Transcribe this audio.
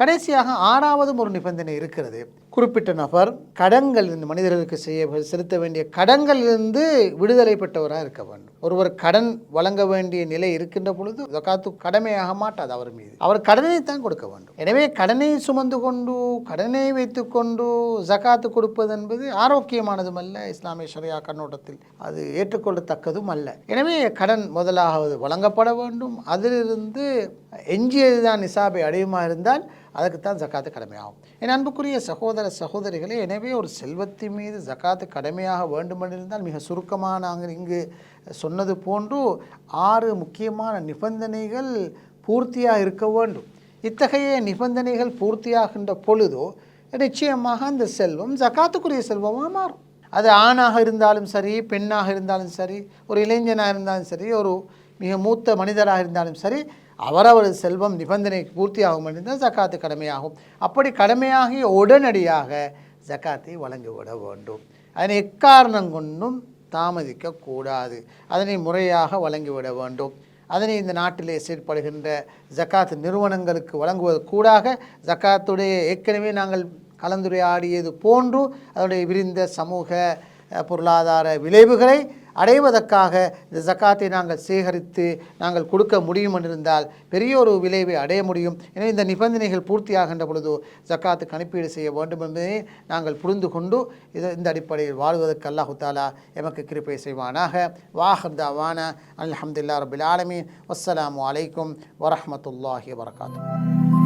கடைசியாக ஆறாவதும் ஒரு நிபந்தனை இருக்கிறது. குறிப்பிட்ட நபர் கடன்கள் இந்த மனிதர்களுக்கு செய்ய செலுத்த வேண்டிய கடன்களிலிருந்து விடுதலை பெற்றவராக இருக்க வேண்டும். ஒருவர் கடன் வழங்க வேண்டிய நிலை இருக்கின்ற பொழுது காத்து கடமையாக மாட்டாது அவர் மீது. அவர் கடனை தான் கொடுக்க வேண்டும். எனவே கடனை சுமந்து கொண்டு கடனை வைத்துக்கொண்டு ஜகாத்து கொடுப்பது என்பது ஆரோக்கியமானதும் அல்ல இஸ்லாமிய ஷரியா கண்ணோட்டத்தில் அது ஏற்றுக்கொள்ளத்தக்கதும் அல்ல. எனவே கடன் முதலாவது வழங்கப்பட வேண்டும். அதிலிருந்து எஞ்சியதுதான் நிசாபை அடையுமா இருந்தால் அதுக்குத்தான் ஜக்காத்து கடமையாகும். என் அன்புக்குரிய சகோதர சகோதரிகளே எனவே ஒரு செல்வத்தின் மீது ஜக்காத்து கடமையாக வேண்டுமென்றிருந்தால் மிக சுருக்கமாக நாங்கள் இங்கு சொன்னது போன்று ஆறு முக்கியமான நிபந்தனைகள் பூர்த்தியாக இருக்க வேண்டும். இத்தகைய நிபந்தனைகள் பூர்த்தியாகின்ற பொழுதோ நிச்சயமாக அந்த செல்வம் ஜக்காத்துக்குரிய செல்வமாக மாறும். அது ஆணாக இருந்தாலும் சரி பெண்ணாக இருந்தாலும் சரி ஒரு இளைஞனாக இருந்தாலும் சரி ஒரு மிக மூத்த மனிதராக இருந்தாலும் சரி அவரவரது செல்வம் நிபந்தனை பூர்த்தியாகும் என்றுதான் ஜக்காத்து கடமையாகும். அப்படி கடமையாகி உடனடியாக ஜக்காத்தை வழங்கிவிட வேண்டும். அதனை எக்காரணம் கொண்டும் தாமதிக்கக்கூடாது அதனை முறையாக வழங்கிவிட வேண்டும். அதனை இந்த நாட்டிலே செயற்படுகின்ற ஜக்காத் நிறுவனங்களுக்கு வழங்குவது கூடாக. ஜக்காத்துடைய ஏற்கனவே நாங்கள் கலந்துரையாடியது போன்று அதனுடைய விரிந்த சமூக பொருளாதார விளைவுகளை அடைவதற்காக இந்த ஜக்காத்தை நாங்கள் சேகரித்து நாங்கள் கொடுக்க முடியும் என்றிருந்தால் பெரிய ஒரு விளைவை அடைய முடியும். எனவே இந்த நிபந்தனைகள் பூர்த்தியாகின்ற பொழுது ஜக்காத்து கணிப்பீடு செய்ய வேண்டும் என்பதை நாங்கள் புரிந்து கொண்டு இது இந்த அடிப்படையில் வாழ்வதற்கு அல்லாஹு தாலா எமக்கு கிருப்பை செய்வானாக. வாஹர்தாவான அல்ஹம்துலில்லாஹ் ரபில் ஆலமீன். வஸ்ஸலாமு அலைக்கும் வரமத்துல்லாஹி வரகாத்து